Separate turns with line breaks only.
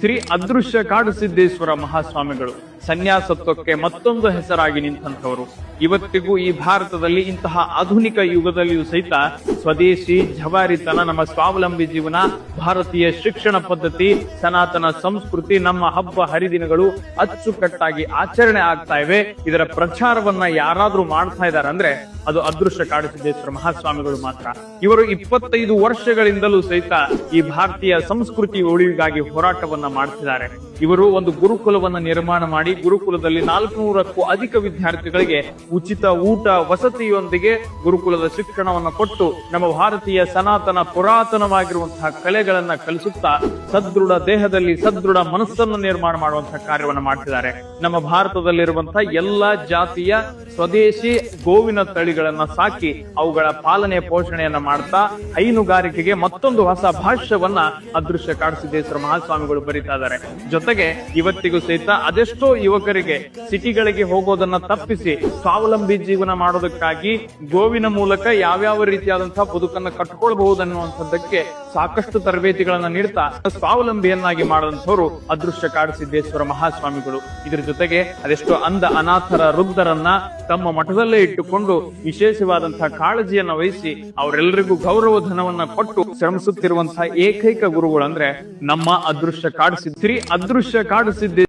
ಶ್ರೀ ಅದೃಶ್ಯ ಕಾಡು ಸಿದ್ದೇಶ್ವರ ಮಹಾಸ್ವಾಮಿಗಳು, ಸನ್ಯಾಸತ್ವಕ್ಕೆ ಮತ್ತೊಂದು ಹೆಸರಾಗಿ ನಿಂತಂಥವರು. ಇವತ್ತಿಗೂ ಈ ಭಾರತದಲ್ಲಿ ಇಂತಹ ಆಧುನಿಕ ಯುಗದಲ್ಲಿಯೂ ಸಹಿತ ಸ್ವದೇಶಿ ಜವಾರಿತನ, ನಮ್ಮ ಸ್ವಾವಲಂಬಿ ಜೀವನ, ಭಾರತೀಯ ಶಿಕ್ಷಣ ಪದ್ಧತಿ, ಸನಾತನ ಸಂಸ್ಕೃತಿ, ನಮ್ಮ ಹಬ್ಬ ಹರಿದಿನಗಳು ಅಚ್ಚುಕಟ್ಟಾಗಿ ಆಚರಣೆ ಆಗ್ತಾ ಇವೆ. ಇದರ ಪ್ರಚಾರವನ್ನ ಯಾರಾದ್ರೂ ಮಾಡ್ತಾ ಇದ್ದಾರೆ ಅಂದ್ರೆ ಅದು ಅದೃಷ್ಟ ಕಾಡು ಸಿದ್ದೇಶ್ವರ ಮಹಾಸ್ವಾಮಿಗಳು ಮಾತ್ರ. ಇವರು ಇಪ್ಪತ್ತೈದು ವರ್ಷಗಳಿಂದಲೂ ಸಹಿತ ಈ ಭಾರತೀಯ ಸಂಸ್ಕೃತಿ ಉಳಿವಿಗಾಗಿ ಹೋರಾಟವನ್ನ ಮಾಡ್ತಿದ್ದಾರೆ. ಇವರು ಒಂದು ಗುರುಕುಲವನ್ನ ನಿರ್ಮಾಣ ಮಾಡಿ, ಗುರುಕುಲದಲ್ಲಿ ನಾಲ್ಕುನೂರಕ್ಕೂ ಅಧಿಕ ವಿದ್ಯಾರ್ಥಿಗಳಿಗೆ ಉಚಿತ ಊಟ, ವಸತಿಯೊಂದಿಗೆ ಗುರುಕುಲದ ಶಿಕ್ಷಣವನ್ನ ಕೊಟ್ಟು ನಮ್ಮ ಭಾರತೀಯ ಸನಾತನ ಪುರಾತನವಾಗಿರುವಂತಹ ಕಲೆಗಳನ್ನ ಕಲಿಸುತ್ತಾ ಸದೃಢ ದೇಹದಲ್ಲಿ ಸದೃಢ ಮನಸ್ಸನ್ನು ನಿರ್ಮಾಣ ಮಾಡುವಂತಹ ಕಾರ್ಯವನ್ನು ಮಾಡ್ತಿದ್ದಾರೆ. ನಮ್ಮ ಭಾರತದಲ್ಲಿರುವಂತಹ ಎಲ್ಲಾ ಜಾತಿಯ ಸ್ವದೇಶಿ ಗೋವಿನ ತಳಿಗಳನ್ನ ಸಾಕಿ ಅವುಗಳ ಪಾಲನೆ ಪೋಷಣೆಯನ್ನ ಮಾಡ್ತಾ ಹೈನುಗಾರಿಕೆಗೆ ಮತ್ತೊಂದು ಹೊಸ ಭಾಷ್ಯವನ್ನ ಅದೃಶ್ಯ ಕಾಡಸಿದ್ದೇಶ್ವರ ಮಹಾಸ್ವಾಮಿಗಳು ಬರೀತಾ ಇದ್ದಾರೆ. ಜೊತೆಗೆ ಇವತ್ತಿಗೂ ಸಹಿತ ಅದೆಷ್ಟೋ ಯುವಕರಿಗೆ ಸಿಟಿಗಳಿಗೆ ಹೋಗೋದನ್ನ ತಪ್ಪಿಸಿ ಸ್ವಾವಲಂಬಿ ಜೀವನ ಮಾಡೋದಕ್ಕಾಗಿ ಗೋವಿನ ಮೂಲಕ ಯಾವ್ಯಾವ ರೀತಿಯಾದಂತಹ ಬದುಕನ್ನ ಕಟ್ಕೊಳ್ಬಹುದು ಅನ್ನುವಂಥದ್ದಕ್ಕೆ ಸಾಕಷ್ಟು ತರಬೇತಿಗಳನ್ನ ನೀಡ್ತಾ ಸ್ವಾವಲಂಬಿಯನ್ನಾಗಿ ಮಾಡುವಂಥವರು ಅದೃಶ್ಯ ಕಾಡಸಿದ್ದೇಶ್ವರ ಮಹಾಸ್ವಾಮಿಗಳು. ಇದ್ರ ಜೊತೆಗೆ ಅದೆಷ್ಟೋ ಅಂಧ ಅನಾಥರ ವೃದ್ಧರನ್ನ ತಮ್ಮ ಮಠದಲ್ಲೇ ಇಟ್ಟುಕೊಂಡು ವಿಶೇಷವಾದಂತಹ ಕಾಳಜಿಯನ್ನ ವಹಿಸಿ ಅವರೆಲ್ಲರಿಗೂ ಗೌರವ ಧನವನ್ನ ಕೊಟ್ಟು ಶ್ರಮಿಸುತ್ತಿರುವಂತಹ ಏಕೈಕ ಗುರುಗಳು ಅಂದ್ರೆ ನಮ್ಮ ಅದೃಶ್ಯ ಕಾಡಿಸಿದ್ ಶ್ರೀ ಅದೃಶ್ಯ ಕಾಡಿಸಿದ್ದೇ